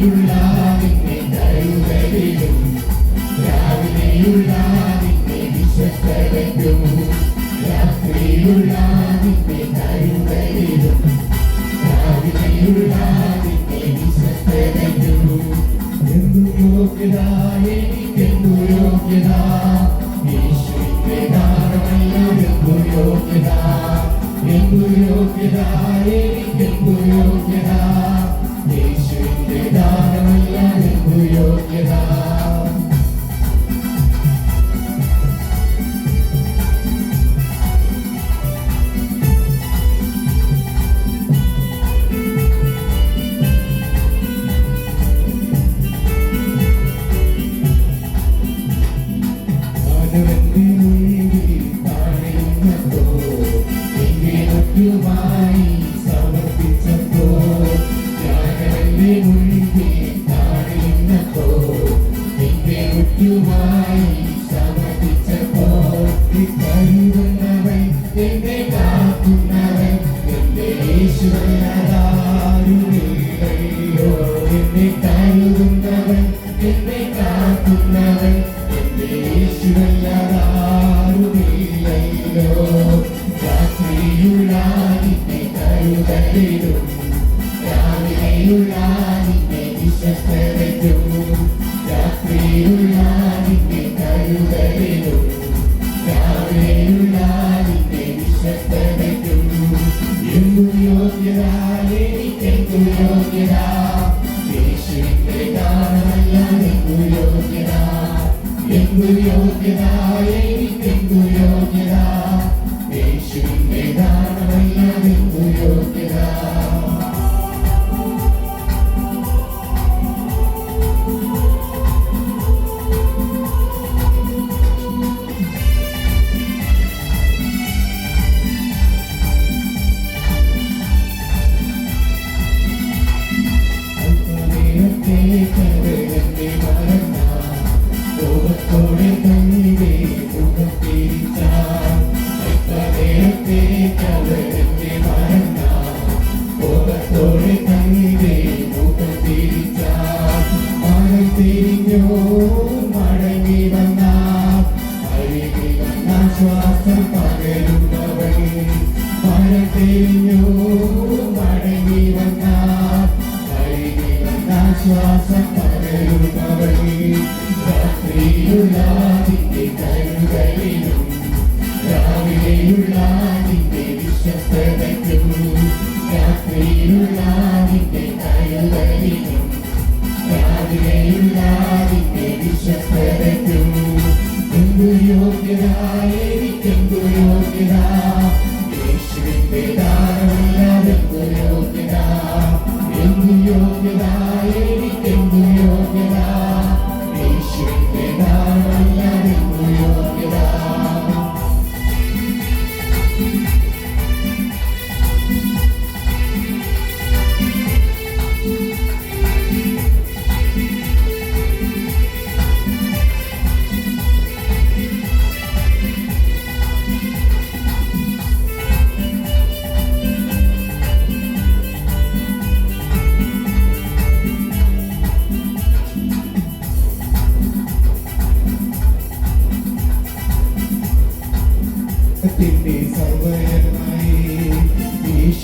you love. യോഗ്യത എന്തു യോഗ്യത bin കൃപയുള്ളാനിന്റെ വിശ്വസ്തരയ്ക്കും രാത്രിയുള്ളാനിന്റെ കരുതലിലും രാവിലെയുള്ളാനിന്റെ വിശ്വസ്തരയ്ക്കും യോഗ്യത യോഗ്യത യേശുവിന്റെ യോഗ്യത എനിക്കെന്തു യോഗ്യത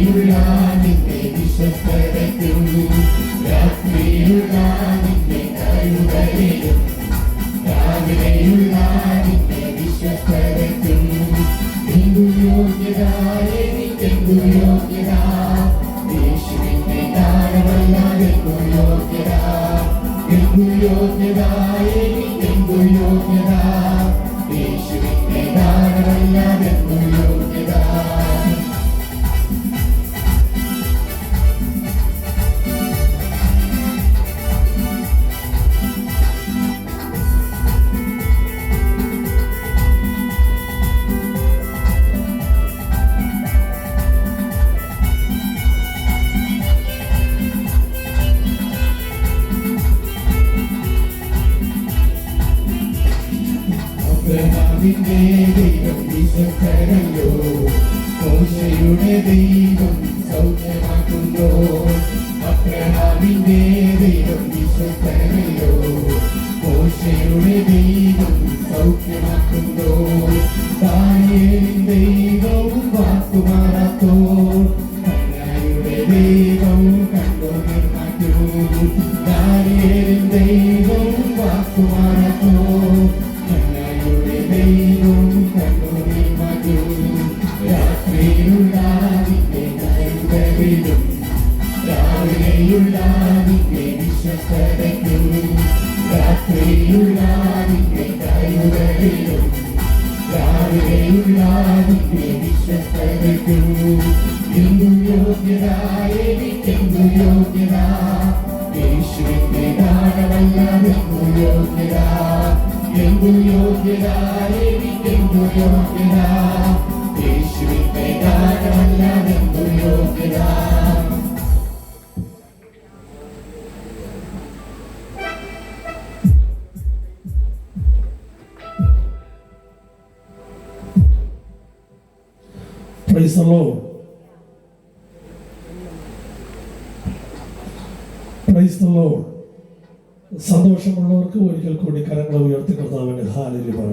രാത്രിയുള്ള നിന്റെ വിശ്വസ്തരയ്ക്കുള്ളൂ രാത്രിയുള്ള നിന്റെ കരുതലിലും രാവിലെയുള്ള നിന്റെ വിശ്വസ്തരയ്ക്കുള്ളൂ നിങ്കു യോഗ്യതായ നിങ്കു യോഗ്യത യേശുവിന്റെ കാരണമല്ലാതെ യോഗ്യത നിങ്കു യോഗ്യതായ വിശ്വസ്തരല്ലോ മോശയുടെ ദൈവം സൗഖ്യമാക്കുന്നു അബ്രഹാമിന്റെ ദൈവം വിശ്വസ്തരല്ലോ മോശയുടെ ദൈവം സൗഖ്യമാക്കുന്നു ദാനിയേലിൻ ദൈവവും വാക്കുമാറാത്തോ. കന്യായുടെ ദൈവം കണ്ടോ നിർമാറ്റൂ യോഗ്യത യേശുവിന്റെ ദാനമല്ലാതെന്തു യോഗ്യത the Lord. സന്തോഷമുള്ളവർക്ക് ഒരിക്കൽ കൂടി കരങ്ങൾ ഉയർത്തി കർത്താവിന് ഹാലിൽ പറയാം